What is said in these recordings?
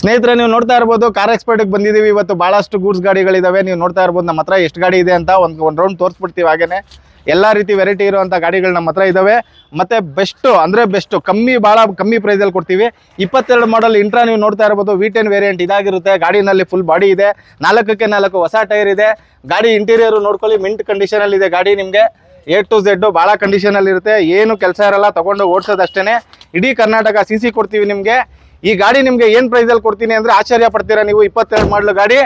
ಸ್ನೇಹಿತರೆ, ನೀವು ನೋಡ್ತಾ ಇರ್ಬೋದು ಕಾರ್ ಎಕ್ಸ್ಪರ್ಟಿಗೆ ಬಂದಿದ್ದೀವಿ. ಇವತ್ತು ಭಾಳಷ್ಟು ಗೂಡ್ಸ್ ಗಾಡಿಗಳಿದ್ದಾವೆ ನೀವು ನೋಡ್ತಾ ಇರ್ಬೋದು, ನಮ್ಮ ಹತ್ರ ಎಷ್ಟು ಗಾಡಿ ಇದೆ ಅಂತ ಒಂದು ಒಂದು ರೌಂಡ್ ತೋರಿಸ್ಬಿಡ್ತೀವಿ ಹಾಗೇನೆ. ಎಲ್ಲ ರೀತಿ ವೆರೈಟಿ ಇರುವಂಥ ಗಾಡಿಗಳು ನಮ್ಮ ಹತ್ರ ಇದಾವೆ. ಮತ್ತೆ ಬೆಸ್ಟು ಅಂದರೆ ಬೆಸ್ಟು ಕಮ್ಮಿ ಭಾಳ ಕಮ್ಮಿ ಪ್ರೈಸಲ್ಲಿ ಕೊಡ್ತೀವಿ. ಇಪ್ಪತ್ತೆರಡು ಮಾಡಲ್ ಇಂಟ್ರಾ ನೀವು ನೋಡ್ತಾ ಇರ್ಬೋದು ವಿ ಟೆನ್ ವೇರಿಯಂಟ್ ಇದಾಗಿರುತ್ತೆ. ಗಾಡಿನಲ್ಲಿ ಫುಲ್ ಬಾಡಿ ಇದೆ. ನಾಲ್ಕಕ್ಕೆ ನಾಲ್ಕು ಹೊಸ ಟೈರ್ ಇದೆ. ಗಾಡಿ ಇಂಟೀರಿಯರ್ ನೋಡ್ಕೊಳ್ಳಿ ಮಿಂಟ್ ಕಂಡೀಷನಲ್ಲಿ ಇದೆ ಗಾಡಿ ನಿಮಗೆ. ಎ ಟು ಝೆಡ್ ಭಾಳ ಕಂಡೀಷನಲ್ಲಿ ಇರುತ್ತೆ. ಏನು ಕೆಲಸ ಇರಲ್ಲ, ತಗೊಂಡು ಓಡಿಸೋದಷ್ಟೇ ಇಡೀ ಕರ್ನಾಟಕ ಸಿ ಸಿ ಕೊಡ್ತೀವಿ ನಿಮಗೆ. ಈ ಗಾಡಿ ನಿಮಗೆ ಪ್ರೈಸ್ ಪ್ರೈಸಲ್ಲಿ ಕೊಡ್ತೀನಿ ಅಂದ್ರೆ ಆಶ್ಚರ್ಯ ಪಡ್ತೀರಾ ನೀವು? ಇಪ್ಪತ್ತೆರಡು ಮಾಡಲು ಗಾಡಿ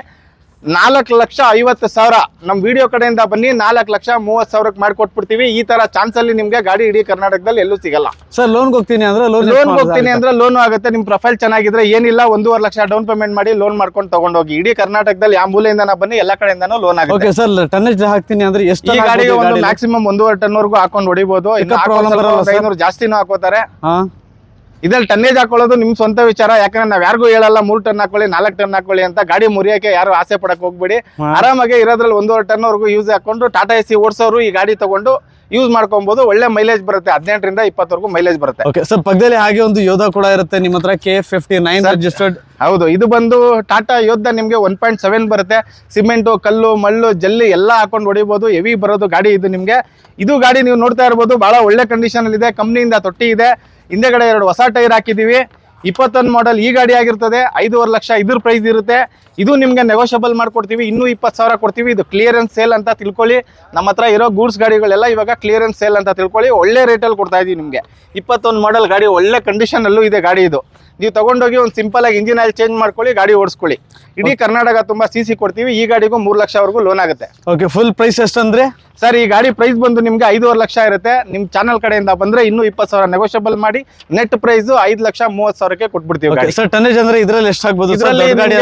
ನಾಲ್ಕು ಲಕ್ಷ ಐವತ್ತು ಸಾವಿರ. ನಮ್ಮ ವಿಡಿಯೋ ಕಡೆಯಿಂದ ಬನ್ನಿ ನಾಲ್ಕು ಲಕ್ಷ ಮೂವತ್ತು ಸಾವಿರಕ್ಕೆ ಮಾಡಿಕೊಟ್ಬಿಡ್ತೀವಿ. ಈ ತರ ಚಾನ್ಸ್ ಅಲ್ಲಿ ನಿಮಗೆ ಗಾಡಿ ಇಡೀ ಕರ್ನಾಟಕದಲ್ಲಿ ಎಲ್ಲೂ ಸಿಗಲ್ಲ. ಸರ್ ಲೋನ್ ಹೋಗ್ತೀನಿ ಅಂದ್ರೆ ಲೋನ್ ಹೋಗ್ತೀನಿ ಅಂದ್ರೆ ಲೋನ್ ಆಗುತ್ತೆ. ನಿಮ್ಮ ಪ್ರೊಫೈಲ್ ಚೆನ್ನಾಗಿದ್ರೆ ಏನಿಲ್ಲ ಒಂದೂವರೆ ಲಕ್ಷ ಡೌನ್ ಪೇಮೆಂಟ್ ಮಾಡಿ ಲೋನ್ ಮಾಡ್ಕೊಂಡು ತಗೊಂಡೋಗಿ. ಇಡೀ ಕರ್ನಾಟಕದಲ್ಲಿ ಯಾವ ಮೂಲೆಯಿಂದ ಬನ್ನಿ ಎಲ್ಲ ಕಡೆಯಿಂದನೂ ಲೋನ್ ಆಗುತ್ತೆ. ಸರ್ ಟನ್ನೇಜ್ ಹಾಕ್ತೀನಿ ಅಂದ್ರೆ ಎಷ್ಟು ಈ ಗಾಡಿಗೆ ಒಂದು ಮ್ಯಾಕ್ಸಿಮಮ್ ಒಂದೂವರೆ ಟನ್ ವರ್ಗೂ ಹಾಕೊಂಡು ಹೊಡಿಬಹುದು? ಐನೂರು ಜಾಸ್ತಿನೂ ಹಾಕೋತಾರೆ. ಇದ್ರಲ್ಲಿ ಟನ್ನೇಜ್ ಹಾಕೊಳ್ಳೋದು ನಿಮ್ ಸ್ವಂತ ವಿಚಾರ ಯಾಕಂದ್ರೆ ನಾವ್ ಯಾರಿಗೂ ಹೇಳಲ್ಲ ಮೂರ್ ಟನ್ ಹಾಕೊಳ್ಳಿ ನಾಲ್ಕು ಟನ್ ಹಾಕೊಳ್ಳಿ ಅಂತ ಗಾಡಿ ಮುರಿಯಕ್ಕೆ ಯಾರು ಆಸೆ ಪಡಕ್ ಹೋಗ್ಬೇಡಿ. ಆರಾಮಾಗಿ ಇರೋದ್ರಲ್ಲಿ ಒಂದೂವರೆ ಟನ್ ವರೆಗೂ ಯೂಸ್ ಹಾಕೊಂಡು ಟಾಟಾ ಎಸಿ ಓಡಿಸೋರು ಈ ಗಾಡಿ ತಗೊಂಡು ಯೂಸ್ ಮಾಡ್ಕೊಬಹುದು ಒಳ್ಳೆ ಮೈಲೇಜ್ ಬರುತ್ತೆ. ಹದಿನೆಂಟರಿಂದ ಇಪ್ಪತ್ತವರೆಗೂ ಮೈಲೇಜ್ ಬರುತ್ತೆ. ಓಕೆ ಸರ್ ಪಕ್ಕದಲ್ಲಿ ಹಾಗೆ ಒಂದು ಯೋಧ ಕೂಡ ಇರುತ್ತೆ ನಿಮ್ಮ ಹತ್ರ ಕೆ ಫಿಫ್ಟಿ ನೈನ್ ರಿಜಿಸ್ಟರ್ಡ್ ಹೌದು ಇದು ಬಂದು ಟಾಟಾ ಯೋಧ ನಿಮಗೆ ಒನ್ ಪಾಯಿಂಟ್ ಸೆವೆನ್ ಬರುತ್ತೆ. ಸಿಮೆಂಟು ಕಲ್ಲು ಮಳ್ಳು ಜಲ್ಲಿ ಎಲ್ಲ ಹಾಕೊಂಡು ಹೊಡಿಬೋದು. ಹೆವಿ ಬರೋದು ಗಾಡಿ ಇದು ನಿಮಗೆ. ಇದು ಗಾಡಿ ನೀವು ನೋಡ್ತಾ ಇರ್ಬೋದು ಬಹಳ ಒಳ್ಳೆ ಕಂಡೀಷನ್ ಇದೆ ಕಂಪ್ನಿಯಿಂದ ತೊಟ್ಟಿ ಇದೆ. ಹಿಂದೆಗಡೆ ಎರಡು ಹೊಸ ಟೈರ್ ಹಾಕಿದ್ದೀವಿ ಇಪ್ಪತ್ತೊಂದು ಮಾಡೆಲ್ ಈ ಗಾಡಿ ಆಗಿರ್ತದೆ. ಐದೂವರೆ ಲಕ್ಷ ಇದ್ರ ಪ್ರೈಸ್ ಇರುತ್ತೆ. ಇದು ನಿಮಗೆ ನೆಗೋಷಿಯಬಲ್ ಮಾಡಿಕೊಡ್ತೀವಿ ಇನ್ನೂ ಇಪ್ಪತ್ತು ಸಾವಿರ ಕೊಡ್ತೀವಿ. ಇದು ಕ್ಲಿಯರೆನ್ಸ್ ಸೇಲ್ ಅಂತ ತಿಳ್ಕೊಳ್ಳಿ. ನಮ್ಮ ಹತ್ರ ಇರೋ ಗೂಡ್ಸ್ ಗಾಡಿಗಳೆಲ್ಲ ಇವಾಗ ಕ್ಲಿಯರೆನ್ಸ್ ಸೇಲ್ ಅಂತ ತಿಳ್ಕೊಳ್ಳಿ. ಒಳ್ಳೆ ರೇಟಲ್ಲಿ ಕೊಡ್ತಾ ಇದ್ದೀವಿ ನಿಮಗೆ. ಇಪ್ಪತ್ತೊಂದು ಮಾಡಲ್ ಗಾಡಿ ಒಳ್ಳೆ ಕಂಡೀಷನಲ್ಲೂ ಇದೆ ಗಾಡಿ ಇದು. ನೀವು ತೊಗೊಂಡೋಗಿ ಒಂದು ಸಿಂಪಲ್ ಆಗಿ ಇಂಜಿನ್ ಆಯಿಲ್ ಚೇಂಜ್ ಮಾಡ್ಕೊಳ್ಳಿ ಗಾಡಿ ಓಡಿಸ್ಕೊಳ್ಳಿ. ಇಡೀ ಕರ್ನಾಟಕ ತುಂಬಾ ಸಿ ಸಿ ಕೊಡ್ತೀವಿ. ಈ ಗಾಡಿಗೂ ಮೂರು ಲಕ್ಷವರೆಗೂ ಲೋನ್ ಆಗುತ್ತೆ. ಓಕೆ ಫುಲ್ ಪ್ರೈಸ್ ಎಷ್ಟಂದ್ರೆ? ಸರ್ ಈ ಗಾಡಿ ಪ್ರೈಸ್ ಬಂದು ನಿಮಗೆ ಐದೂವರೆ ಲಕ್ಷ ಇರುತ್ತೆ. ನಿಮ್ಮ ಚಾನಲ್ ಕಡೆಯಿಂದ ಬಂದ್ರೆ ಇನ್ನೂ ಇಪ್ಪತ್ತು ಸಾವಿರ ನೆಗೋಷಿಯಬಲ್ ಮಾಡಿ ನೆಟ್ ಪ್ರೈಸು ಐದು ಲಕ್ಷ ಮೂವತ್ತು ಸಾವಿರಕ್ಕೆ ಕೊಟ್ಬಿಡ್ತೀವಿ ಸರ್ ಟನೇಜ್ ಅಂದರೆ ಇದರಲ್ಲಿ ಎಷ್ಟು ಆಗ್ಬೋದು ಸರ್ ಇದರಲ್ಲಿ ಗಾಡಿ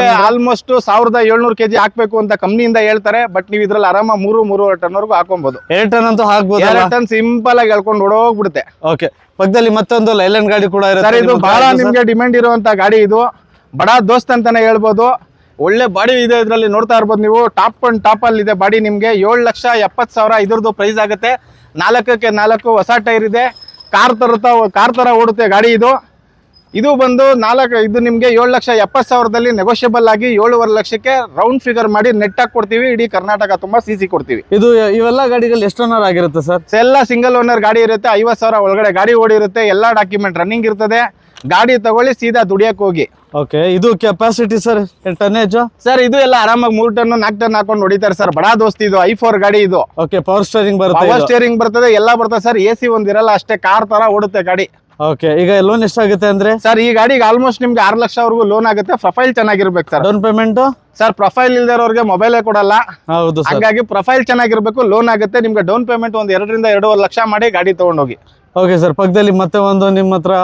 ಆಲ್ಮೋಸ್ಟ್ ಸಾವಿರದ ಏಳ್ನೂರು ಕೆಜಿ ಹಾಕ್ಬೇಕು ಅಂತ ಕಂಪ್ನಿಯಿಂದ ಹೇಳ್ತಾರೆ ಬಟ್ ನೀವು ಇದ್ರಲ್ಲಿ ಆರಾಮ ಮೂರು ಮೂರು ಟನ್ ವರೆಗೂ ಹಾಕೊಬಹುದು ಎರಡು ಟನ್ ಅಂತೂ ಹಾಕ್ಬೋದು ಎರಡು ಟನ್ ಸಿಂಪಲ್ ಆಗಿ ಎಳ್ಕೊಂಡು ಓಡೋಗ್ಬಿಡುತ್ತೆ. ಓಕೆ ಪಕ್ಕದಲ್ಲಿ ಮತ್ತೊಂದು ಲೈಲ್ಯಾಂಡ್ ಗಾಡಿ ಕೂಡ ಸರ್ ಇರುತ್ತೆ ಇದು ಬಹಳ ನಿಮಗೆ ನಿಮ್ಗೆ ಡಿಮ್ಯಾಂಡ್ ಇರುವಂತ ಗಾಡಿ ಇದು. ಬಡ ದೋಸ್ತ್ ಅಂತಾನೆ ಹೇಳ್ಬೋದು. ಒಳ್ಳೆ ಬಾಡಿ ಇದೆ ಇದರಲ್ಲಿ ನೋಡ್ತಾ ಇರ್ಬೋದು ನೀವು. ಟಾಪ್ ಅಂಡ್ ಟಾಪ್ ಅಲ್ಲಿ ಇದೆ ಬಾಡಿ ನಿಮ್ಗೆ. ಏಳು ಲಕ್ಷ ಎಪ್ಪತ್ತು ಸಾವಿರ ಇದ್ರದ್ದು ಪ್ರೈಸ್ ಆಗುತ್ತೆ. ನಾಲ್ಕಕ್ಕೆ ನಾಲ್ಕು ಹೊಸ ಟೈರ್ ಇದೆ. ಕಾರ್ ತರ ಕಾರ್ ತರ ಓಡುತ್ತೆ ಗಾಡಿ ಇದು. ಇದು ಬಂದು ನಾಲ್ಕು ಇದು ನಿಮಗೆ ಏಳು ಲಕ್ಷ ಎಪ್ಪತ್ತು ಸಾವಿರದಲ್ಲಿ ನೆಗೋಷಿಯಬಲ್ ಆಗಿ ಏಳುವರೆ ಲಕ್ಷಕ್ಕೆ ರೌಂಡ್ ಫಿಗರ್ ಮಾಡಿ ನೆಟ್ ಹಾಕಿ ಕೊಡ್ತೀವಿ. ಇಡೀ ಕರ್ನಾಟಕ ತುಂಬಾ ಸಿ ಸಿ ಕೊಡ್ತೀವಿ. ಇದು ಇವೆಲ್ಲ ಗಾಡಿಗಳು ಎಷ್ಟು ಓನರ್ ಆಗಿರುತ್ತೆ ಸರ್? ಎಲ್ಲ ಸಿಂಗಲ್ ಓನರ್ ಗಾಡಿ ಇರುತ್ತೆ. ಐವತ್ತು ಸಾವಿರ ಒಳಗಡೆ ಗಾಡಿ ಓಡಿರುತ್ತೆ. ಎಲ್ಲ ಡಾಕ್ಯುಮೆಂಟ್ ರನ್ನಿಂಗ್ ಇರ್ತದೆ. ಗಾಡಿ ತಗೊಳ್ಳಿ ಸೀದಾ ದುಡಿಯಕ್ಕೆ ಹೋಗಿ. ಓಕೆ ಇದು ಕೆಪಾಸಿಟಿ ಸರ್ ಟನ್ನೇಜ್ ಸರ್ ಇದು ಎಲ್ಲ ಆರಾಮಾಗಿ ಮೂರು ಟನ್ ನಾಲ್ಕು ಟನ್ ಹಾಕೊಂಡು ಹೊಡಿತಾರೆ ಸರ್. ಬಡಾ ದೋಸ್ತಿ ಇದು ಐ ಫೋರ್ ಗಾಡಿ ಇದು. ಓಕೆ ಪವರ್ ಸ್ಟೇರಿಂಗ್ ಬರುತ್ತೆ ಪವರ್ ಸ್ಟೇರಿಂಗ್ ಬರ್ತದೆ ಎಲ್ಲ ಬರ್ತದೆ ಸರ್. ಎ ಸಿ ಒಂದಿರಲ್ಲ ಅಷ್ಟೇ ಕಾರ್ ತರ ಓಡುತ್ತೆ ಗಾಡಿ. ಓಕೆ ಈಗ ಲೋನ್ ಎಷ್ಟಾಗುತ್ತೆ ಅಂದ್ರೆ? ಸರ್ ಈ ಗಾಡಿಗೆ ಆಲ್ಮೋಸ್ಟ್ ನಿಮ್ಗೆ ಆರು ಲಕ್ಷವರೆಗೂ ಲೋನ್ ಆಗುತ್ತೆ. ಪ್ರೊಫೈಲ್ ಚೆನ್ನಾಗಿರ್ಬೇಕು sir down payment sir profile ಇಲ್ದಿರೋರಿಗೆ ಮೊಬೈಲೇ ಕೊಡಲ್ಲ. ಹೌದು ಹಾಗಾಗಿ ಹಂಗಾಗಿ ಪ್ರೊಫೈಲ್ ಚೆನ್ನಾಗಿರ್ಬೇಕು ಲೋನ್ ಆಗುತ್ತೆ. ನಿಮ್ಗೆ ಡೌನ್ ಪೇಮೆಂಟ್ ಒಂದ್ ಎರಡರಿಂದ ಎರಡೂವರೆ ಲಕ್ಷ ಮಾಡಿ ಗಾಡಿ ತಗೊಂಡೋಗಿ. ಓಕೆ ಸರ್ ಪಕ್ಕದಲ್ಲಿ ಮತ್ತೆ ಒಂದು ನಿಮ್ಮ ಹತ್ರ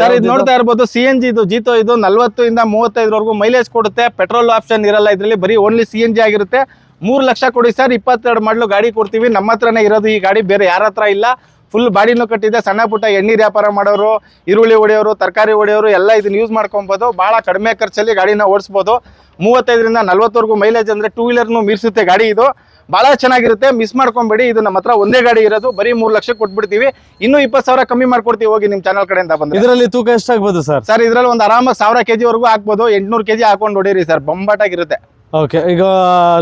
ಸರ್ ಇದು ನೋಡ್ತಾ ಇರ್ಬೋದು ಸಿ ಎನ್ ಜಿ ಇದು ಜೀತೋ ಇದು ನಲ್ವತ್ತು ಇಂದ ಮೂವತ್ತೈದರವರೆಗೂ ಮೈಲೇಜ್ ಕೊಡುತ್ತೆ. ಪೆಟ್ರೋಲ್ ಆಪ್ಷನ್ ಇರಲ್ಲ ಇದರಲ್ಲಿ ಬರೀ ಓನ್ಲಿ ಸಿ ಎನ್ ಜಿ ಆಗಿರುತ್ತೆ. ಮೂರು ಲಕ್ಷ ಕೊಡಿ ಸರ್ ಇಪ್ಪತ್ತೆರಡು ಮಾಡಲು ಗಾಡಿ ಕೊಡ್ತೀವಿ. ನಮ್ಮ ಹತ್ರನೇ ಇರೋದು ಈ ಗಾಡಿ ಬೇರೆ ಯಾರ ಹತ್ರ ಇಲ್ಲ. ಫುಲ್ ಬಾಡಿನೂ ಕಟ್ಟಿದೆ ಸಣ್ಣ ಪುಟ್ಟ ಎಣ್ಣೆ ವ್ಯಾಪಾರ ಮಾಡೋರು ಈರುಳ್ಳಿ ಹೊಡೆಯೋರು ತರಕಾರಿ ಹೊಡೆಯೋರು ಎಲ್ಲ ಇದನ್ನ ಯೂಸ್ ಮಾಡ್ಕೊಬೋದು. ಭಾಳ ಕಡಿಮೆ ಖರ್ಚಲ್ಲಿ ಗಾಡಿನ ಓಡಿಸ್ಬೋದು. ಮೂವತ್ತೈದರಿಂದ ನಲ್ವತ್ತವರೆಗೂ ಮೈಲೇಜ್ ಅಂದರೆ ಟೂ ವೀಲರ್ನು ಮೀರಿಸುತ್ತೆ ಗಾಡಿ ಇದು. ಭಾಳ ಚೆನ್ನಾಗಿರುತ್ತೆ ಮಿಸ್ ಮಾಡ್ಕೊಂಬೇಡಿ. ಇದು ನಮ್ಮ ಹತ್ರ ಒಂದೇ ಗಾಡಿ ಇರೋದು ಬರೀ ಮೂರು ಲಕ್ಷ ಕೊಟ್ಬಿಡ್ತೀವಿ. ಇನ್ನೂ ಇಪ್ಪತ್ತು ಸಾವಿರ ಕಮ್ಮಿ ಮಾಡ್ಕೊಡ್ತೀವಿ ಹೋಗಿ ನಿಮ್ಮ ಚಾನಲ್ ಕಡೆಯಿಂದ ಬಂದು ಇದರಲ್ಲಿ ತೂಕ ಎಷ್ಟಾಗ್ಬೋದು ಸರ್? ಸರ್ ಇದರಲ್ಲಿ ಒಂದು ಆರಾಮಾಗಿ ಸಾವಿರ ಕೆ ಜಿವರೆಗೂ ಹಾಕ್ಬೋದು. ಎಂಟ್ನೂರು ಕೆಜಿ ಹಾಕೊಂಡು ಹೊಡೀರಿ ಸರ್ ಬೊಂಬಾಟಾಗಿರುತ್ತೆ. ಓಕೆ ಈಗ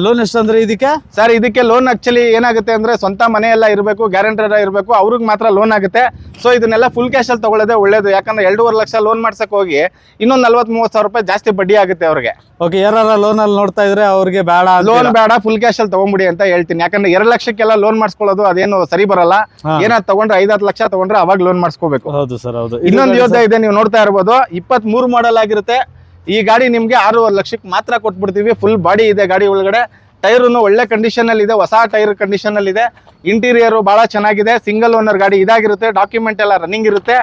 ಲೋನ್ ಎಷ್ಟಂದ್ರೆ ಇದಕ್ಕೆ? ಸರ್ ಇದಕ್ಕೆ ಲೋನ್ ಆಕ್ಚುಲಿ ಏನಾಗುತ್ತೆ ಅಂದ್ರೆ ಸ್ವಂತ ಮನೆ ಎಲ್ಲ ಇರಬೇಕು ಗ್ಯಾರಂಟರ್ ಇರಬೇಕು ಅವ್ರಿಗೆ ಮಾತ್ರ ಲೋನ್ ಆಗುತ್ತೆ. ಸೊ ಇದನ್ನೆಲ್ಲ ಫುಲ್ ಕ್ಯಾಶಲ್ಲಿ ತಗೊಳ್ಳೋದೇ ಒಳ್ಳೇದು. ಯಾಕಂದ್ರೆ ಎರಡೂವರೆ ಲಕ್ಷ ಲೋನ್ ಮಾಡ್ಸಕ್ ಹೋಗಿ ಇನ್ನೊಂದು ನಲ್ವತ್ತು ಮೂವತ್ತು ಸಾವಿರ ರೂಪಾಯಿ ಜಾಸ್ತಿ ಬಡ್ಡಿ ಆಗುತ್ತೆ ಅವ್ರಿಗೆ. ಓಕೆ ಯಾರ ಲೋನ್ ಅಲ್ಲಿ ನೋಡ್ತಾ ಇದ್ರೆ ಅವ್ರಿಗೆ ಬೇಡ ಲೋನ್ ಬೇಡ ಫುಲ್ ಕ್ಯಾಶಲ್ಲಿ ತಗೊಂಬಿಡಿ ಅಂತ ಹೇಳ್ತೀನಿ. ಯಾಕಂದ್ರೆ ಎರಡು ಲಕ್ಷಕ್ಕೆಲ್ಲ ಲೋನ್ ಮಾಡಿಸ್ಕೊಳ್ಳೋದು ಅದೇನು ಸರಿ ಬರಲ್ಲ. ಏನಾದ್ರು ತಗೊಂಡ್ರೆ ಐದತ್ತು ಲಕ್ಷ ತಗೊಂಡ್ರೆ ಅವಾಗ ಲೋನ್ ಮಾಡಿಸ್ಕೋಬೇಕು. ಹೌದು ಸರ್ ಹೌದು. ಇನ್ನೊಂದು ಯೋಜನೆ ಯೋಧ ಇದೆ ನೀವು ನೋಡ್ತಾ ಇರ್ಬೋದು. ಇಪ್ಪತ್ತ್ ಮೂರು ಮಾಡೆಲ್ ಆಗಿರುತ್ತೆ. ಈ ಗಾಡಿ ನಿಮಗೆ ಆರೂವರೆ ಲಕ್ಷಕ್ಕೆ ಮಾತ್ರ ಕೊಟ್ಬಿಡ್ತೀವಿ. ಫುಲ್ ಬಾಡಿ ಇದೆ ಗಾಡಿ ಒಳಗಡೆ. ಟೈರುನು ಒಳ್ಳೆ ಕಂಡೀಷನ್ ಅಲ್ಲಿ ಇದೆ ಹೊಸ ಟೈರ್ ಕಂಡೀಷನ್ ಅಲ್ಲಿ ಇದೆ. ಇಂಟೀರಿಯರ್ ಬಹಳ ಚೆನ್ನಾಗಿದೆ ಸಿಂಗಲ್ ಓನರ್ ಗಾಡಿ ಇದಾಗಿರುತ್ತೆ ಡಾಕ್ಯುಮೆಂಟ್ ಎಲ್ಲ ರನ್ನಿಂಗ್ ಇರುತ್ತೆ.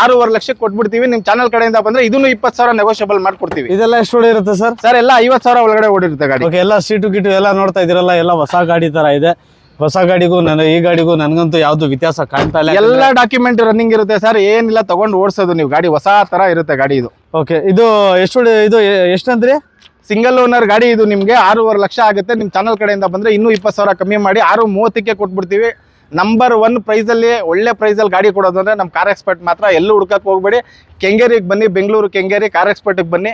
ಆರೂವರೆ ಲಕ್ಷಕ್ಕೆ ಕೊಟ್ಬಿಡ್ತೀವಿ. ನಿಮ್ಮ ಚಾನಲ್ ಕಡೆಯಿಂದ ಬಂದ್ರೆ ಇದನ್ನು ಇಪ್ಪತ್ತು ಸಾವಿರ ನೆಗೋಷಿಯಬಲ್ ಮಾಡ್ಕೊಡ್ತೀವಿ. ಇದೆಲ್ಲ ಎಷ್ಟು ಓಡಿರುತ್ತೆ ಇರುತ್ತೆ ಸರ್? ಸರ್ ಎಲ್ಲ ಐವತ್ತು ಸಾವಿರ ಒಳಗಡೆ ಓಡಿರುತ್ತೆ ಗಾಡಿ. ಓಕೆ ಎಲ್ಲ ಸೀಟು ಗಿಟು ಎಲ್ಲ ನೋಡ್ತಾ ಇದ್ದೀರಲ್ಲ ಎಲ್ಲ ಹೊಸ ಗಾಡಿ ತರ ಇದೆ. ಹೊಸ ಗಾಡಿಗೂ ನನ್ನ ಈ ಗಾಡಿಗೂ ನನಗಂತೂ ಯಾವ್ದು ವ್ಯತ್ಯಾಸ ಕಾಣ್ತಾ ಇಲ್ಲ. ಎಲ್ಲ ಡಾಕ್ಯುಮೆಂಟ್ ರನ್ನಿಂಗ್ ಇರುತ್ತೆ ಸರ್. ಏನಿಲ್ಲ ತಗೊಂಡು ಓಡಿಸೋದು ನೀವು. ಗಾಡಿ ಹೊಸ ತರ ಇರುತ್ತೆ ಗಾಡಿ ಇದು. ಓಕೆ ಇದು ಎಷ್ಟು ಇದು ಎ- ಎಷ್ಟಂದ್ರಿ ಸಿಂಗಲ್ ಓನರ್ ಗಾಡಿ ಇದು ನಿಮಗೆ ಆರೂವರೆ ಲಕ್ಷ ಆಗುತ್ತೆ. ನಿಮ್ಮ ಚಾನಲ್ ಕಡೆಯಿಂದ ಬಂದರೆ ಇನ್ನೂ ಇಪ್ಪತ್ತು ಸಾವಿರ ಕಮ್ಮಿ ಮಾಡಿ ಆರು ಮೂವತ್ತಕ್ಕೆ ಕೊಟ್ಬಿಡ್ತೀವಿ. ನಂಬರ್ ಒನ್ ಪ್ರೈಸಲ್ಲಿ ಒಳ್ಳೆ ಪ್ರೈಸಲ್ಲಿ ಗಾಡಿ ಕೊಡೋದು ಅಂದರೆ ನಮ್ಮ ಕಾರ್ ಎಕ್ಸ್ಪರ್ಟ್ ಮಾತ್ರ ಎಲ್ಲೂ ಹುಡ್ಕಕ್ಕೆ ಹೋಗ್ಬೇಡಿ. ಕೆಂಗೇರಿಗೆ ಬನ್ನಿ, ಬೆಂಗಳೂರು ಕೆಂಗೇರಿ ಕಾರ್ ಎಕ್ಸ್ಪರ್ಟಿಗೆ ಬನ್ನಿ.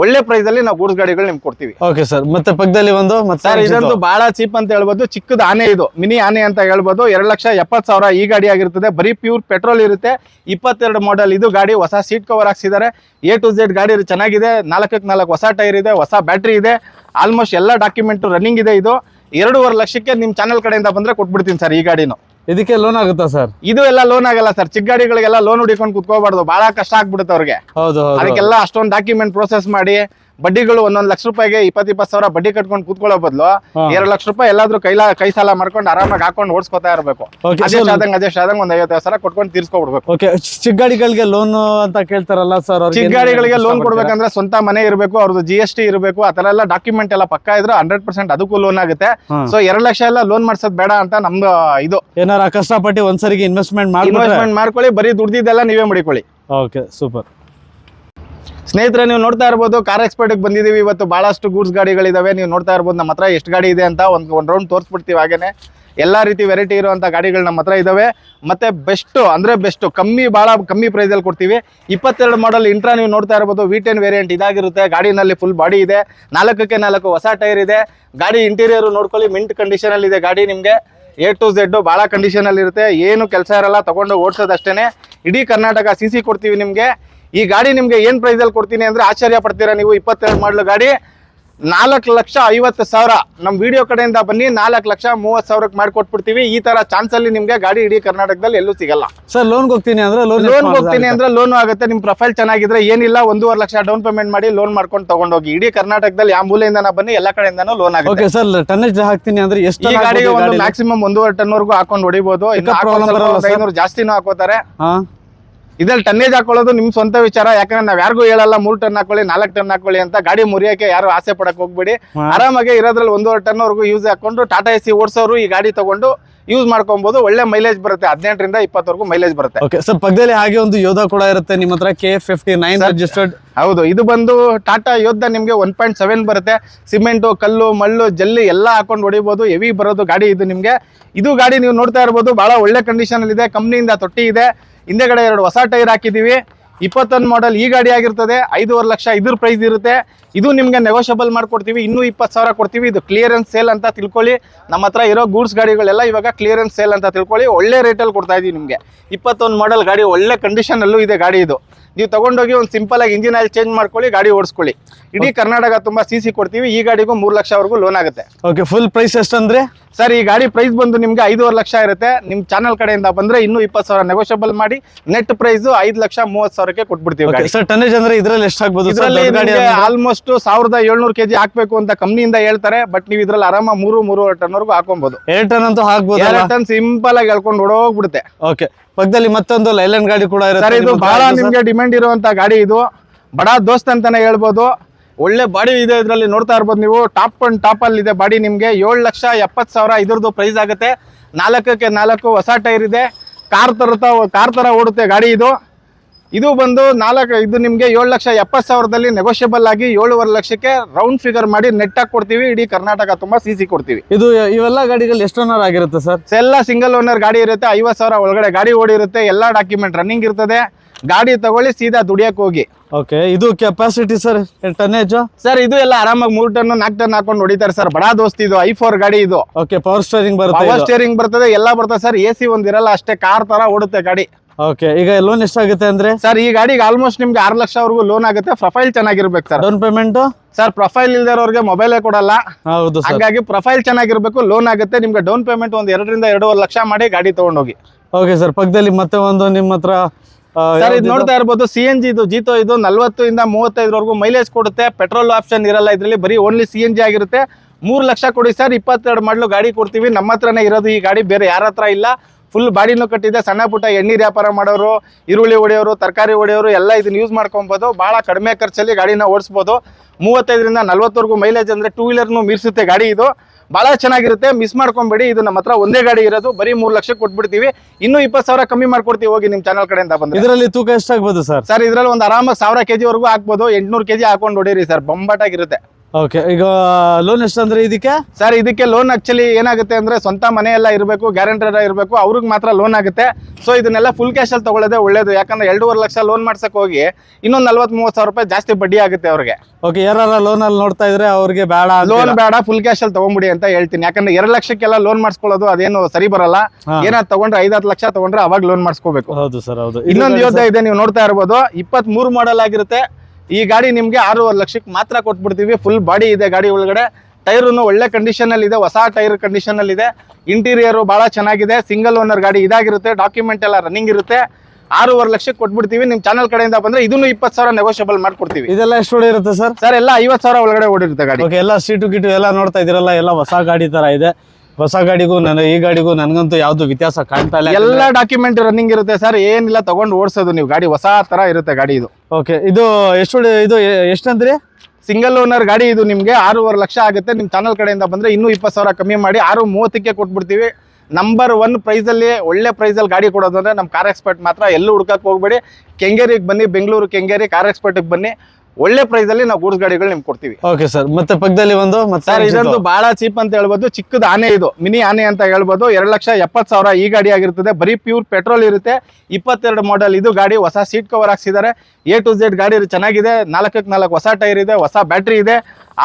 ಒಳ್ಳೆ ಪ್ರೈಸ್ ಅಲ್ಲಿ ನಾವು ಗೂಡ್ಸ್ ಗಾಡಿಗಳು ನಿಮ್ಗೆ ಕೊಡ್ತೀವಿ. ಓಕೆ ಸರ್ ಮತ್ತೆ ಪಕ್ಕದಲ್ಲಿ ಒಂದು ಮತ್ತೆ ಸರ್ ಇದೊಂದು ಬಹಳ ಚೀಪ್ ಅಂತ ಹೇಳ್ಬೋದು ಚಿಕ್ಕದ ಆನೆ ಇದು ಮಿನಿ ಆನೆ ಅಂತ ಹೇಳ್ಬೋದು. ಎರಡು ಲಕ್ಷ ಎಪ್ಪತ್ತು ಸಾವಿರ ಈ ಗಾಡಿ ಆಗಿರ್ತದೆ. ಬರೀ ಪ್ಯೂರ್ ಪೆಟ್ರೋಲ್ ಇರುತ್ತೆ. ಇಪ್ಪತ್ತೆರಡು ಮಾಡೆಲ್ ಇದು ಗಾಡಿ ಹೊಸ ಸೀಟ್ ಕವರ್ ಹಾಕ್ಸಿದ್ದಾರೆ. ಎ ಟು ಝೆಡ್ ಗಾಡಿ ಚೆನ್ನಾಗಿದೆ. ನಾಲ್ಕಕ್ಕೆ ನಾಲ್ಕು ಹೊಸ ಟೈರ್ ಇದೆ ಹೊಸ ಬ್ಯಾಟ್ರಿ ಇದೆ. ಆಲ್ಮೋಸ್ಟ್ ಎಲ್ಲ ಡಾಕ್ಯುಮೆಂಟ್ ರನ್ನಿಂಗ್ ಇದೆ ಇದು. ಎರಡೂವರೆ ಲಕ್ಷಕ್ಕೆ ನಿಮ್ಮ ಚಾನಲ್ ಕಡೆಯಿಂದ ಬಂದ್ರೆ ಕೊಟ್ಬಿಡ್ತೀನಿ ಸರ್ ಈ ಗಾಡಿನು. ಇದಕ್ಕೆ ಲೋನ್ ಆಗುತ್ತಾ ಸರ್ ಇದು ಎಲ್ಲ ಲೋನ್ ಆಗಲ್ಲ ಸರ್ ಚಿಕ್ಕ ಗಾಡಿಗಳಿಗೆಲ್ಲ ಲೋನ್ ಹುಡಿಕೊಂಡು ಕುತ್ಕೋಬಾರ್ದು ಬಹಳ ಕಷ್ಟ ಆಗ್ಬಿಡುತ್ತೆ ಅವ್ರಿಗೆ. ಹೌದು ಹೌದು ಅದಕ್ಕೆಲ್ಲ ಅಷ್ಟೊಂದು ಡಾಕ್ಯುಮೆಂಟ್ ಪ್ರೋಸೆಸ್ ಮಾಡಿ ಬಡ್ಡಿಗಳು ಒಂದೊಂದು ಲಕ್ಷ ರೂಪಾಯಿಗೆ ಇಪ್ಪತ್ತು ಇಪ್ಪತ್ತು ಸಾವಿರ ಬಡ್ಡಿ ಕಟ್ಕೊಂಡು ಕೂತ್ಕೊಳ್ಳೋ ಬದಲು. ಎರಡು ಲಕ್ಷ ರೂಪಾಯಿ ಎಲ್ಲಾದ್ರೂ ಕೈಲ ಕೈ ಸಾಲ ಮಾಡ್ಕೊಂಡು ಆರಾಮಾಗಿ ಹಾಕೊಂಡು ಓಡಿಸ್ಕೊತಾ ಇರಬೇಕು. ಅದೇ ಆದಂಗೆ ಅಡ್ಜಸ್ಟ್ ಆದಂಗೆ ಒಂದ್ ಐವತ್ತು ಸಾವಿರ ಕೊಟ್ಕೊಂಡು ತೀರ್ಸ್ಕೊಬಿಡ್ಬೇಕು. ಓಕೆ ಚಿಕ್ಕ ಗಾಡಿಗಳಿಗೆ ಲೋನ್ ಅಂತ ಕೇಳ್ತಾರಲ್ಲ ಸರ್ ಚಿಕ್ಕ ಗಾಡಿಗಳಿಗೆ ಲೋನ್ ಕೊಡ್ಬೇಕಂದ್ರೆ ಸ್ವಂತ ಮನೆ ಇರಬೇಕು ಅವ್ರದ್ದು ಜಿ ಎಸ್ ಟಿ ಇರಬೇಕು ಆ ತರ ಎಲ್ಲ ಡಾಕ್ಯುಮೆಂಟ್ ಎಲ್ಲ ಪಕ್ಕ ಇದ್ರೆ ಹಂಡ್ರೆಡ್ ಪರ್ಸೆಂಟ್ ಅದಕ್ಕೂ ಲೋನ್ ಆಗುತ್ತೆ. ಸೊ ಎರಡು ಲಕ್ಷ ಎಲ್ಲ ಲೋನ್ ಮಾಡ್ಸೋದ್ ಬೇಡ ಅಂತ ನಮ್ದು ಇದು. ಏನಾರ ಕಷ್ಟಪಟ್ಟು ಒಂದ್ಸರಿಗೆ ಇನ್ವೆಸ್ಟ್ಮೆಂಟ್ ಮಾಡಿ ಇನ್ವೆಸ್ಟ್ಮೆಂಟ್ ಮಾಡ್ಕೊಳ್ಳಿ ಬರೀ ದುಡ್ದಿದ್ದೆಲ್ಲ ನೀವೇ ಮಾಡಿಕೊಳ್ಳಿ. ಓಕೆ ಸೂಪರ್ ಸ್ನೇಹಿತರೆ, ನೀವು ನೋಡ್ತಾ ಇರ್ಬೋದು ಕಾರ್ ಎಕ್ಸ್ಪರ್ಟ್ ಬಂದಿದ್ದೀವಿ. ಇವತ್ತು ಬಹಳಷ್ಟು ಗೂಡ್ಸ್ ಗಾಡಿಗಳಿದ್ದಾವೆ ನೀವು ನೋಡ್ತಾ ಇರ್ಬೋದು, ನಮ್ಮ ಹತ್ರ ಎಷ್ಟು ಗಾಡಿ ಇದೆ ಅಂತ ಒಂದು ಒಂದು ರೌಂಡ್ ತೋರಿಸ್ಬಿಡ್ತೀವಿ ಹಾಗೇನೆ. ಎಲ್ಲ ರೀತಿ ವೆರೈಟಿ ಇರುವಂಥ ಗಾಡಿಗಳು ನಮ್ಮ ಹತ್ರ ಇದಾವೆ. ಮತ್ತೆ ಬೆಸ್ಟ್ ಅಂದ್ರೆ ಬೆಸ್ಟ್ ಕಮ್ಮಿ ಭಾಳ ಕಮ್ಮಿ ಪ್ರೈಸಲ್ಲಿ ಕೊಡ್ತೀವಿ. ಇಪ್ಪತ್ತೆರಡು ಮಾಡಲ್ ಇಂಟ್ರಾ ನೀವು ನೋಡ್ತಾ ಇರ್ಬೋದು. ವಿ ಟೆನ್ ವೇರಿಯಂಟ್ ಇದಾಗಿರುತ್ತೆ. ಗಾಡಿನಲ್ಲಿ ಫುಲ್ ಬಾಡಿ ಇದೆ. ನಾಲ್ಕಕ್ಕೆ ನಾಲ್ಕು ಹೊಸ ಟೈರ್ ಇದೆ. ಗಾಡಿ ಇಂಟೀರಿಯರ್ ನೋಡ್ಕೊಳ್ಳಿ ಮಿಂಟ್ ಕಂಡೀಷನಲ್ಲಿ ಇದೆ ಗಾಡಿ ನಿಮಗೆ. ಎ ಟು ಝೆಡ್ಡು ಭಾಳ ಕಂಡೀಷನಲ್ಲಿರುತ್ತೆ ಏನು ಕೆಲಸ ಇರಲ್ಲ, ತಗೊಂಡು ಓಡಿಸೋದಷ್ಟೇ ಇಡೀ ಕರ್ನಾಟಕ ಸಿ ಸಿ ಕೊಡ್ತೀವಿ ನಿಮಗೆ. ಈ ಗಾಡಿ ನಿಮಗೆ ಪ್ರೈಸ್ ಪ್ರೈಸಲ್ಲಿ ಕೊಡ್ತೀನಿ ಅಂದ್ರೆ ಆಶ್ಚರ್ಯ ಪಡ್ತೀರಾ ನೀವು? ಇಪ್ಪತ್ತೆರಡು ಮಾಡಲು ಗಾಡಿ. ನಾಲ್ಕು ಲಕ್ಷ ಐವತ್ತು ಸಾವಿರ. ನಮ್ಮ ವಿಡಿಯೋ ಕಡೆಯಿಂದ ಬನ್ನಿ. ನಾಲ್ಕು ಲಕ್ಷ ಮೂವತ್ತು ಸಾವಿರಕ್ಕೆ ಮಾಡಿಕೊಟ್ಬಿಡ್ತೀವಿ. ಈ ಥರ ಚಾನ್ಸಲ್ಲಿ ನಿಮಗೆ ಗಾಡಿ ಇಡೀ ಕರ್ನಾಟಕದಲ್ಲಿ ಎಲ್ಲೂ ಸಿಗಲ್ಲ. ಸರ್ ಲೋನ್ ಹೋಗ್ತೀನಿ ಅಂದ್ರೆ ಲೋನ್ ಹೋಗ್ತೀನಿ ಅಂದ್ರೆ ಲೋನ್ ಆಗುತ್ತೆ. ನಿಮ್ಮ ಪ್ರೊಫೈಲ್ ಚೆನ್ನಾಗಿದ್ರೆ ಏನಿಲ್ಲ ಒಂದೂವರೆ ಲಕ್ಷ ಡೌನ್ ಪೇಮೆಂಟ್ ಮಾಡಿ ಲೋನ್ ಮಾಡ್ಕೊಂಡು ತಗೊಂಡೋಗಿ. ಇಡೀ ಕರ್ನಾಟಕದಲ್ಲಿ ಯಾವ ಮೂಲೆಯಿಂದನೂ ಬನ್ನಿ ಎಲ್ಲ ಕಡೆಯಿಂದನೂ ಲೋನ್ ಆಗುತ್ತೆ. ಸರ್ ಟನ್ನೇಜ್ ಹಾಕ್ತೀನಿ ಅಂದ್ರೆ ಎಷ್ಟು ಈ ಗಾಡಿಗೆ ಒಂದು ಮ್ಯಾಕ್ಸಿಮಮ್ ಒಂದೂವರೆ ಟನ್ ವರೆಗೂ ಹಾಕೊಂಡು ಹೊಡಿಬಹುದು? ಐನೂರು ಜಾಸ್ತಿನೂ ಹಾಕೋತಾರೆ. ಇದ್ರಲ್ಲಿ ಟನ್ನೇಜ್ ಹಾಕೊಳ್ಳೋದು ನಿಮ್ ಸ್ವಂತ ವಿಚಾರ. ಯಾಕಂದ್ರೆ ನಾವ್ ಯಾರಿಗೂ ಹೇಳಲ್ಲ ಮೂರ್ ಟನ್ ಹಾಕೊಳ್ಳಿ ನಾಲ್ಕು ಟನ್ ಹಾಕೊಳ್ಳಿ ಅಂತ ಗಾಡಿ ಮುರಿಯಕ್ಕೆ ಯಾರು ಆಸೆ ಪಡಕ್ ಹೋಗ್ಬೇಡಿ. ಆರಾಮಾಗಿ ಇರೋದ್ರಲ್ಲಿ ಒಂದೂವರೆ ಟನ್ ವರ್ಗೂ ಯೂಸ್ ಹಾಕೊಂಡು ಟಾಟಾ ಎಸಿ ಓಡಿಸೋರು ಈ ಗಾಡಿ ತಗೊಂಡು ಯೂಸ್ ಮಾಡ್ಕೊಬಹುದು ಒಳ್ಳೆ ಮೈಲೇಜ್ ಬರುತ್ತೆ. ಹದಿನೆಂಟರಿಂದ ಇಪ್ಪತ್ತವರೆಗೂ ಮೈಲೇಜ್ ಬರುತ್ತೆ. ಓಕೆ ಸರ್ ಪಕ್ಕದಲ್ಲಿ ಹಾಗೆ ಒಂದು ಯೋಧ ಕೂಡ ಇರುತ್ತೆ. ನಿಮ್ಮ ಹತ್ರ ಕೆ ಫಿಫ್ಟಿ ನೈನ್ ರಿಜಿಸ್ಟರ್ಡ್ ಹೌದು ಇದು ಬಂದು ಟಾಟಾ ಯೋಧ ನಿಮಗೆ ಒನ್ ಪಾಯಿಂಟ್ ಸೆವೆನ್ ಬರುತ್ತೆ. ಸಿಮೆಂಟು ಕಲ್ಲು ಮಳ್ಳು ಜಲ್ಲಿ ಎಲ್ಲ ಹಾಕೊಂಡು ಹೊಡಿಬೋದು. ಹೆವಿ ಬರೋದು ಗಾಡಿ ಇದು ನಿಮಗೆ. ಇದು ಗಾಡಿ ನೀವು ನೋಡ್ತಾ ಇರ್ಬೋದು. ಬಹಳ ಒಳ್ಳೆ ಕಂಡೀಷನ್ ಇದೆ. ಕಂಪ್ನಿಯಿಂದ ತೊಟ್ಟಿ ಇದೆ. ಹಿಂದೆಗಡೆ ಎರಡು ಹೊಸ ಟೈರ್ ಹಾಕಿದೀವಿ. ಇಪ್ಪತ್ತೊಂದು ಮಾಡೆಲ್ ಈ ಗಾಡಿ ಆಗಿರ್ತದೆ. ಐದೂವರೆ ಲಕ್ಷ ಇದ್ರ ಪ್ರೈಸ್ ಇರುತ್ತೆ. ಇದು ನಿಮಗೆ ನೆಗೋಷಿಯಬಲ್ ಮಾಡಿಕೊಡ್ತೀವಿ. ಇನ್ನೂ ಇಪ್ಪತ್ತು ಸಾವಿರ ಕೊಡ್ತೀವಿ. ಇದು ಕ್ಲಿಯರೆನ್ಸ್ ಸೇಲ್ ಅಂತ ತಿಳ್ಕೊಳ್ಳಿ. ನಮ್ಮ ಹತ್ರ ಇರೋ ಗೂಡ್ಸ್ ಗಾಡಿಗಳೆಲ್ಲ ಇವಾಗ ಕ್ಲಿಯರೆನ್ಸ್ ಸೇಲ್ ಅಂತ ತಿಳ್ಕೊಳ್ಳಿ. ಒಳ್ಳೆ ರೇಟಲ್ಲಿ ಕೊಡ್ತಾ ಇದ್ದೀವಿ ನಿಮಗೆ. ಇಪ್ಪತ್ತೊಂದು ಮಾಡೆಲ್ ಗಾಡಿ ಒಳ್ಳೆ ಕಂಡೀಷನಲ್ಲೂ ಇದೆ ಗಾಡಿ ಇದು. ನೀವು ತೊಗೊಂಡೋಗಿ ಒಂದು ಸಿಂಪಲ್ ಆಗಿ ಇಂಜಿನ್ ಆಯಿಲ್ ಚೇಂಜ್ ಮಾಡ್ಕೊಳ್ಳಿ ಗಾಡಿ ಓಡಿಸ್ಕೊಳ್ಳಿ. ಇಡೀ ಕರ್ನಾಟಕ ತುಂಬ ಸಿ ಸಿ ಕೊಡ್ತೀವಿ. ಈ ಗಾಡಿಗೂ ಮೂರು ಲಕ್ಷವರೆಗೂ ಲೋನ್ ಆಗುತ್ತೆ. ಓಕೆ ಫುಲ್ ಪ್ರೈಸ್ ಎಷ್ಟಂದ್ರೆ? ಸರ್ ಈ ಗಾಡಿ ಪ್ರೈಸ್ ಬಂದು ನಿಮಗೆ ಐದೂವರೆ ಲಕ್ಷ ಇರುತ್ತೆ. ನಿಮ್ಮ ಚಾನಲ್ ಕಡೆಯಿಂದ ಬಂದರೆ ಇನ್ನೂ ಇಪ್ಪತ್ತು ಸಾವಿರ ನೆಗೋಷಿಯಬಲ್ ಮಾಡಿ. ನೆಟ್ ಪ್ರೈಸು ಐದು ಲಕ್ಷ ಮೂವತ್ತು ಸಾವಿರಕ್ಕೆ ಕೊಟ್ಬಿಡ್ತೀವಿ ಗಾಡಿ. ಸರ್ ಟನ್ನೇಜ್ ಅಂದ್ರೆ ಇದ್ರಲ್ಲಿ ಎಷ್ಟು ಆಗ್ಬೋದು ಇದರಲ್ಲಿ ಆಲ್ಮೋಸ್ಟ್ ಸಾವಿರದ ಏಳ್ನೂರು ಕೆಜಿ ಹಾಕ್ಬೇಕು ಅಂತ ಕಂಪ್ನಿಯಿಂದ ಹೇಳ್ತಾರೆ ಬಟ್ ನೀವು ಇದ್ರಲ್ಲಿ ಆರಾಮ ಮೂರು ಮೂರು ಟನ್ ವರೆಗೂ ಹಾಕೊಬಹುದು ಎರಡು ಟನ್ ಅಂತೂ ಹಾಕ್ಬೋದು ಎರಡು ಟನ್ ಸಿಂಪಲ್ ಆಗಿ ಹೇಳ್ಕೊಂಡು ಹೋಗ್ಬಿಡುತ್ತೆ ಓಕೆ ಪಕ್ಕದಲ್ಲಿ ಮತ್ತೊಂದು ಲೈಲನ್ ಗಾಡಿ ಕೂಡ ಇರುತ್ತೆ. ಇದು ಬಹಳ ನಿಮ್ಗೆ ಡಿಮ್ಯಾಂಡ್ ಇರುವಂತ ಗಾಡಿ ಇದು. ಬಡ ದೋಸ್ತ್ ಅಂತಾನೆ ಹೇಳ್ಬೋದು. ಒಳ್ಳೆ ಬಾಡಿ ಇದೆ ಇದರಲ್ಲಿ ನೋಡ್ತಾ ಇರ್ಬೋದು ನೀವು. ಟಾಪ್ ಅಂಡ್ ಟಾಪ್ ಅಲ್ಲಿ ಇದೆ ಬಾಡಿ ನಿಮ್ಗೆ. ಏಳು ಲಕ್ಷ ಎಪ್ಪತ್ತು ಸಾವಿರ ಇದ್ರದ್ದು ಪ್ರೈಸ್ ಆಗುತ್ತೆ. ನಾಲ್ಕಕ್ಕೆ ನಾಲ್ಕು ಹೊಸ ಟೈರ್ ಇದೆ. ಕಾರ್ ತರ ಕಾರ್ ತರ ಓಡುತ್ತೆ ಗಾಡಿ ಇದು. ಇದು ಬಂದು ನಾಲ್ಕು ಇದು ನಿಮಗೆ ಏಳು ಲಕ್ಷ ಎಪ್ಪತ್ತು ಸಾವಿರದಲ್ಲಿ ನೆಗೋಷಿಯಬಲ್ ಆಗಿ ಏಳುವರೆ ಲಕ್ಷಕ್ಕೆ ರೌಂಡ್ ಫಿಗರ್ ಮಾಡಿ ನೆಟ್ ಹಾಕಿ ಕೊಡ್ತೀವಿ ಇಡೀ ಕರ್ನಾಟಕ ತುಂಬಾ ಸಿ ಸಿ ಕೊಡ್ತೀವಿ. ಇದು ಇವೆಲ್ಲ ಗಾಡಿಗಳು ಎಷ್ಟು ಓನರ್ ಆಗಿರುತ್ತೆ ಸರ್? ಎಲ್ಲ ಸಿಂಗಲ್ ಓನರ್ ಗಾಡಿ ಇರುತ್ತೆ ಐವತ್ತು ಸಾವಿರ ಒಳಗಡೆ ಗಾಡಿ ಓಡಿರುತ್ತೆ ಎಲ್ಲ ಡಾಕ್ಯುಮೆಂಟ್ ರನ್ನಿಂಗ್ ಇರ್ತದೆ. ಗಾಡಿ ತಗೊಳ್ಳಿ ಸೀದಾ ದುಡಿಯಕ್ಕೆ ಹೋಗಿ. ಓಕೆ ಇದು ಕೆಪಾಸಿಟಿ ಸರ್ ಟನ್ನೇಜ್ ಸರ್ ಇದು ಎಲ್ಲ ಆರಾಮಾಗಿ ಮೂರು ಟನ್ ನಾಲ್ಕು ಟನ್ ಹಾಕೊಂಡು ಹೊಡಿತಾರೆ ಸರ್ ಬಡಾ ದೋಸ್ತಿ ಇದು ಐ ಫೋರ್ ಗಾಡಿ ಇದು. ಓಕೆ ಪವರ್ ಸ್ಟೇರಿಂಗ್ ಬರುತ್ತೆ ಪವರ್ ಸ್ಟೇರಿಂಗ್ ಬರ್ತದೆ ಎಲ್ಲ ಬರ್ತದೆ ಸರ್ ಎ ಸಿ ಒಂದಿರಲ್ಲ ಅಷ್ಟೇ ಕಾರ್ ತರ ಓಡುತ್ತೆ ಗಾಡಿ. ಓಕೆ ಈಗ ಲೋನ್ ಎಷ್ಟಾಗುತ್ತೆ ಅಂದ್ರೆ? ಸರ್ ಈ ಗಾಡಿಗೆ ಆಲ್ಮೋಸ್ಟ್ ನಿಮ್ಗೆ ಆರು ಲಕ್ಷವರೆಗೂ ಲೋನ್ ಆಗುತ್ತೆ. ಪ್ರೊಫೈಲ್ ಚೆನ್ನಾಗಿರ್ಬೇಕು sir down payment sir profile ಇಲ್ದಿರೋರ್ಗೆ ಮೊಬೈಲೇ ಕೊಡಲ್ಲ. ಹೌದು ಹಾಗಾಗಿ ಹಂಗಾಗಿ ಪ್ರೊಫೈಲ್ ಚೆನ್ನಾಗಿರ್ಬೇಕು ಲೋನ್ ಆಗುತ್ತೆ. ನಿಮ್ಗೆ ಡೌನ್ ಪೇಮೆಂಟ್ ಒಂದ್ ಎರಡರಿಂದ ಎರಡೂವರೆ ಲಕ್ಷ ಮಾಡಿ ಗಾಡಿ ತಗೊಂಡೋಗಿ. ಓಕೆ ಸರ್ ಪಕ್ಕದಲ್ಲಿ ಮತ್ತೆ ಒಂದು ನಿಮ್ಮ ಹತ್ರ ಸರ್ ಇದು ನೋಡ್ತಾ ಇರ್ಬೋದು ಸಿ ಎನ್ ಜಿ ಇದು ಜೀತೋ ಇದು ನಲ್ವತ್ತು ಇಂದ ಮೂವತ್ತೈದರವರೆಗೂ ಮೈಲೇಜ್ ಕೊಡುತ್ತೆ. ಪೆಟ್ರೋಲ್ ಆಪ್ಷನ್ ಇರಲ್ಲ ಇದರಲ್ಲಿ ಬರೀ ಓನ್ಲಿ ಸಿ ಎನ್ ಜಿ ಆಗಿರುತ್ತೆ. ಮೂರು ಲಕ್ಷ ಕೊಡಿ ಸರ್ ಇಪ್ಪತ್ತೆರಡು ಮಾಡಲು ಗಾಡಿ ಕೊಡ್ತೀವಿ. ನಮ್ಮ ಹತ್ರನೇ ಇರೋದು ಈ ಗಾಡಿ ಬೇರೆ ಯಾರ ಹತ್ರ ಇಲ್ಲ. ಫುಲ್ ಬಾಡಿನೂ ಕಟ್ಟಿದೆ. ಸಣ್ಣ ಪುಟ್ಟ ಎಣ್ಣೆ ವ್ಯಾಪಾರ ಮಾಡೋರು ಈರುಳ್ಳಿ ಹೊಡೆಯೋರು ತರಕಾರಿ ಹೊಡೆಯೋರು ಎಲ್ಲ ಇದನ್ನು ಯೂಸ್ ಮಾಡ್ಕೊಬೋದು. ಭಾಳ ಕಡಿಮೆ ಖರ್ಚಲ್ಲಿ ಗಾಡಿನ ಓಡಿಸ್ಬೋದು. ಮೂವತ್ತೈದರಿಂದ ನಲ್ವತ್ತವರೆಗೂ ಮೈಲೇಜ್ ಅಂದರೆ ಟೂ ವೀಲರ್ನು ಮೀರಿಸುತ್ತೆ ಗಾಡಿ ಇದು. ಭಾಳ ಚೆನ್ನಾಗಿರುತ್ತೆ. ಮಿಸ್ ಮಾಡ್ಕೊಂಬೇಡಿ. ಇದು ನಮ್ಮ ಹತ್ರ ಒಂದೇ ಗಾಡಿ ಇರೋದು. ಬರೀ ಮೂರು ಲಕ್ಷಕ್ಕೆ ಕೊಟ್ಬಿಡ್ತೀವಿ. ಇನ್ನೂ ಇಪ್ಪತ್ತು ಸಾವಿರ ಕಮ್ಮಿ ಮಾಡ್ಕೊಡ್ತೀವಿ. ಹೋಗಿ ನಿಮ್ಮ ಚಾನಲ್ ಕಡೆಯಿಂದ ಬಂದು ಇದರಲ್ಲಿ ತೂಕ ಎಷ್ಟಾಗ್ಬೋದು ಸರ್? ಸರ್ ಇದರಲ್ಲಿ ಒಂದು ಆರಾಮಾಗಿ ಸಾವಿರ ಕೆಜಿವರೆಗೂ ಹಾಕ್ಬೋದು. ಎಂಟ್ನೂರು ಕೆಜಿ ಹಾಕೊಂಡು ಹೊಡೀರಿ ಸರ್. ಬೊಂಬಾಟಾಗಿರುತ್ತೆ. ಓಕೆ ಈಗ ಲೋನ್ ಎಷ್ಟು ಅಂದ್ರೆ ಇದಕ್ಕೆ? ಸರ್ ಇದಕ್ಕೆ ಲೋನ್ ಆಕ್ಚುಲಿ ಏನಾಗುತ್ತೆ ಅಂದ್ರೆ ಸ್ವಂತ ಮನೆ ಎಲ್ಲ ಇರಬೇಕು ಗ್ಯಾರಂಟರ್ ಇರಬೇಕು ಅವ್ರಿಗೆ ಮಾತ್ರ ಲೋನ್ ಆಗುತ್ತೆ. ಸೊ ಇದನ್ನೆಲ್ಲ ಫುಲ್ ಕ್ಯಾಶ್ ಅಲ್ಲಿ ತಗೊಳ್ಳೋದೇ ಒಳ್ಳೇದು. ಯಾಕಂದ್ರೆ ಎರಡೂವರೆ ಲಕ್ಷ ಲೋನ್ ಮಾಡ್ಸಕ್ ಹೋಗಿ ಇನ್ನೊಂದು ನಲ್ವತ್ ಮೂವತ್ತು ಸಾವಿರ ರೂಪಾಯಿ ಜಾಸ್ತಿ ಬಡ್ಡಿ ಆಗುತ್ತೆ ಅವ್ರಿಗೆ. ಓಕೆ ಯಾರ ಲೋನ್ ಅಲ್ಲಿ ನೋಡ್ತಾ ಇದ್ರೆ ಅವ್ರಿಗೆ ಬೇಡ ಲೋನ್ ಬೇಡ ಫುಲ್ ಕ್ಯಾಶ್ ಅಲ್ಲಿ ತಗೊಂಬಿಡಿ ಅಂತ ಹೇಳ್ತೀನಿ. ಯಾಕಂದ್ರೆ ಎರಡು ಲಕ್ಷಕ್ಕೆಲ್ಲ ಲೋನ್ ಮಾಡಿಸ್ಕೊಳ್ಳೋದು ಅದೇನು ಸರಿ ಬರಲ್ಲ. ಏನಾದ್ರು ತಗೊಂಡ್ರೆ ಐದಾರು ಲಕ್ಷ ತಗೊಂಡ್ರೆ ಅವಾಗ ಲೋನ್ ಮಾಡಿಸ್ಕೋಬೇಕು. ಹೌದು ಸರ್ ಹೌದು. ಇನ್ನೊಂದು ಯೋಧ ಇದೆ ನೀವು ನೋಡ್ತಾ ಇರ್ಬೋದು. ಇಪ್ಪತ್ತ್ ಮೂರು ಮಾಡಲ್ ಆಗಿರುತ್ತೆ. ಈ ಗಾಡಿ ನಿಮ್ಗೆ ಆರೂವರೆ ಲಕ್ಷಕ್ಕೆ ಮಾತ್ರ ಕೊಟ್ಬಿಡ್ತೀವಿ. ಫುಲ್ ಬಾಡಿ ಇದೆ ಗಾಡಿ ಒಳಗಡೆ. ಟೈರುನು ಒಳ್ಳೆ ಕಂಡೀಷನ್ ಅಲ್ಲಿ ಇದೆ ಹೊಸ ಟೈರ್ ಕಂಡೀಷನ್ ಅಲ್ಲಿ ಇದೆ. ಇಂಟೀರಿಯರ್ ಬಹಳ ಚೆನ್ನಾಗಿದೆ. ಸಿಂಗಲ್ ಓನರ್ ಗಾಡಿ ಇದಾಗಿರುತ್ತೆ ಡಾಕ್ಯುಮೆಂಟ್ ಎಲ್ಲ ರನ್ನಿಂಗ್ ಇರುತ್ತೆ. ಆರೂವರೆ ಲಕ್ಷಕ್ಕೆ ಕೊಟ್ಬಿಡ್ತೀವಿ. ನಿಮ್ ಚಾನಲ್ ಕಡೆಯಿಂದ ಬಂದ್ರೆ ಇದನ್ನು ಇಪ್ಪತ್ತು ಸಾವಿರ ನೆಗೋಷಿಯಬಲ್ ಮಾಡ್ಕೊಡ್ತೀವಿ. ಇದೆಲ್ಲ ಎಷ್ಟು ಇರುತ್ತೆ ಸರ್? ಸರ್ ಎಲ್ಲ ಐವತ್ತು ಸಾವಿರ ಒಳಗಡೆ ಓಡಿರುತ್ತೆ ಗಾಡಿ. ಓಕೆ ಎಲ್ಲ ಸೀಟು ಗಿಟು ಎಲ್ಲ ನೋಡ್ತಾ ಇದ್ದೀರಲ್ಲ ಎಲ್ಲ ಹೊಸ ಗಾಡಿ ತರ ಇದೆ. ಹೊಸ ಗಾಡಿಗೂ ನನ್ನ ಈ ಗಾಡಿಗೂ ನನಗಂತೂ ಯಾವ್ದು ವ್ಯತ್ಯಾಸ ಕಾಣ್ತಾ ಇಲ್ಲ ಎಲ್ಲ ಡಾಕ್ಯುಮೆಂಟ್ ರನ್ನಿಂಗ್ ಇರುತ್ತೆ ಸರ್. ಏನಿಲ್ಲ ತಗೊಂಡು ಓಡಿಸೋದು ನೀವು. ಗಾಡಿ ಹೊಸ ತರ ಇರುತ್ತೆ ಗಾಡಿ ಇದು. ಓಕೆ, ಇದು ಎಷ್ಟು ಇದು ಎಷ್ಟಂದ್ರಿ ಸಿಂಗಲ್ ಓನರ್ ಗಾಡಿ ಇದು ನಿಮಗೆ ಆರೂವರೆ ಲಕ್ಷ ಆಗುತ್ತೆ. ನಿಮ್ಮ ಚಾನಲ್ ಕಡೆಯಿಂದ ಬಂದ್ರೆ ಇನ್ನೂ ಇಪ್ಪತ್ತು ಸಾವಿರ ಕಮ್ಮಿ ಮಾಡಿ ಆರು ಮೂವತ್ತಕ್ಕೆ ಕೊಟ್ಬಿಡ್ತೀವಿ. ನಂಬರ್ ಒನ್ ಪ್ರೈಸ್ ಅಲ್ಲಿ ಒಳ್ಳೆ ಪ್ರೈಸ್ ಅಲ್ಲಿ ಗಾಡಿ ಕೊಡೋದು ಅಂದರೆ ನಮ್ಮ ಕಾರ್ ಎಕ್ಸ್ಪರ್ಟ್ ಮಾತ್ರ ಎಲ್ಲೂ ಹುಡ್ಕಕ್ಕೆ ಹೋಗ್ಬೇಡಿ. ಕೆಂಗೇರಿಗೆ ಬನ್ನಿ, ಬೆಂಗಳೂರು ಕೆಂಗೇರಿ ಕಾರ್ ಎಕ್ಸ್ಪರ್ಟಿಗೆ ಬನ್ನಿ. ಒಳ್ಳೆ ಪ್ರೈಸ್ ಅಲ್ಲಿ ನಾವು ಗೂಡ್ಸ್ ಗಾಡಿಗಳು ನಿಮ್ಗೆ ಕೊಡ್ತೀವಿ. ಓಕೆ ಸರ್ ಮತ್ತೆ ಪಕ್ಕದಲ್ಲಿ ಒಂದು ಮತ್ತೆ ಸರ್ ಇದೊಂದು ಬಹಳ ಚೀಪ್ ಅಂತ ಹೇಳ್ಬೋದು ಚಿಕ್ಕದ ಆನೆ ಇದು ಮಿನಿ ಆನೆ ಅಂತ ಹೇಳ್ಬೋದು ಎರಡು ಲಕ್ಷ ಎಪ್ಪತ್ತು ಸಾವಿರ ಈ ಗಾಡಿ ಆಗಿರ್ತದೆ ಬರೀ ಪ್ಯೂರ್ ಪೆಟ್ರೋಲ್ ಇರುತ್ತೆ ಇಪ್ಪತ್ತೆರಡು ಮಾಡೆಲ್ ಇದು ಗಾಡಿ ಹೊಸ ಸೀಟ್ ಕವರ್ ಹಾಕ್ಸಿದ್ದಾರೆ ಎ ಟು ಝೆಡ್ ಗಾಡಿ ಚೆನ್ನಾಗಿದೆ ನಾಲ್ಕಕ್ಕೆ ನಾಲ್ಕು ಹೊಸ ಟೈರ್ ಇದೆ ಹೊಸ ಬ್ಯಾಟ್ರಿ ಇದೆ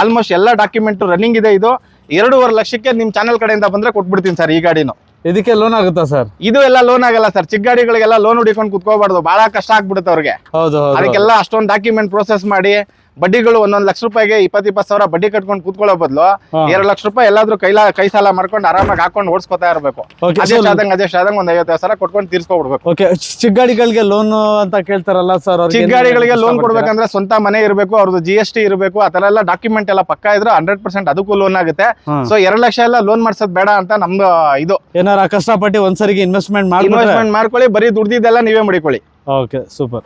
ಆಲ್ಮೋಸ್ಟ್ ಎಲ್ಲ ಡಾಕ್ಯುಮೆಂಟ್ ರನ್ನಿಂಗ್ ಇದೆ ಇದು ಎರಡೂವರೆ ಲಕ್ಷಕ್ಕೆ ನಿಮ್ಮ ಚಾನಲ್ ಕಡೆಯಿಂದ ಬಂದರೆ ಕೊಟ್ಬಿಡ್ತೀನಿ ಸರ್ ಈ ಗಾಡಿನು. ಇದಕ್ಕೆ ಲೋನ್ ಆಗುತ್ತಾ ಸರ್ ಇದು ಎಲ್ಲ ಲೋನ್ ಆಗಲ್ಲ ಸರ್ ಚಿಕ್ಕ ಗಾಡಿಗಳಿಗೆಲ್ಲ ಲೋನ್ ಹುಡಿಕೊಂಡು ಕುತ್ಕೋಬಾರ್ದು ಬಹಳ ಕಷ್ಟ ಆಗ್ಬಿಡುತ್ತೆ ಅವ್ರಿಗೆ. ಹೌದು ಹೌದು ಅದಕ್ಕೆಲ್ಲ ಅಷ್ಟೊಂದು ಡಾಕ್ಯುಮೆಂಟ್ ಪ್ರೋಸೆಸ್ ಮಾಡಿ ಬಡ್ಡಿಗಳು ಒಂದೊಂದು ಲಕ್ಷ ರೂಪಾಯಿಗೆ ಇಪ್ಪತ್ತು ಇಪ್ಪತ್ತು ಸಾವಿರ ಬಡ್ಡಿ ಕಟ್ಕೊಂಡು ಕೂತ್ಕೊಳ್ಳೋ ಬದಲು. ಎರಡು ಲಕ್ಷ ರೂಪಾಯಿ ಎಲ್ಲಾದ್ರೂ ಕೈಲ ಕೈ ಸಾಲ ಮಾಡ್ಕೊಂಡು ಆರಾಮಾಗಿ ಹಾಕೊಂಡು ಓಡಿಸ್ಕೊತಾ ಇರಬೇಕು. So- ಆದಂಗೆ ಅದೇ ಆದಂಗೆ ಒಂದ್ ಐವತ್ತೈದು ಸಾವಿರ ಕೊಟ್ಕೊಂಡು ತೀರ್ಸ್ಕೊಬಿಡ್ಬೇಕು. ಓಕೆ ಚಿಕ್ಕ ಗಾಡಿಗಳಿಗೆ ಲೋನ್ ಅಂತ ಕೇಳ್ತಾರಲ್ಲ ಸರ್ ಚಿಕ್ಕ ಗಾಡಿಗಳಿಗೆ ಲೋನ್ ಕೊಡ್ಬೇಕಂದ್ರೆ ಸ್ವಂತ ಮನೆ ಇರಬೇಕು ಅವ್ರದ್ದು ಜಿ ಎಸ್ ಟಿ ಇರಬೇಕು ಆ ತರ ಎಲ್ಲ ಡಾಕ್ಯುಮೆಂಟ್ ಎಲ್ಲ ಪಕ್ಕ ಇದ್ರೆ ಹಂಡ್ರೆಡ್ ಪರ್ಸೆಂಟ್ ಅದಕ್ಕೂ ಲೋನ್ ಆಗುತ್ತೆ. ಸೊ ಎರಡು ಲಕ್ಷ ಎಲ್ಲ ಲೋನ್ ಮಾಡ್ಸೋದ್ ಬೇಡ ಅಂತ ನಮ್ದು ಇದು. ಏನಾರ ಕಷ್ಟಪಟ್ಟು ಒಂದ್ಸರಿಗೆ ಇನ್ವೆಸ್ಟ್ಮೆಂಟ್ ಮಾಡಿ ಇನ್ವೆಸ್ಟ್ಮೆಂಟ್ ಮಾಡ್ಕೊಳ್ಳಿ ಬರೀ ದುಡ್ದಿದ್ದೆಲ್ಲ ನೀವೇ ಮಡಿಕೊಳ್ಳಿ. Okay super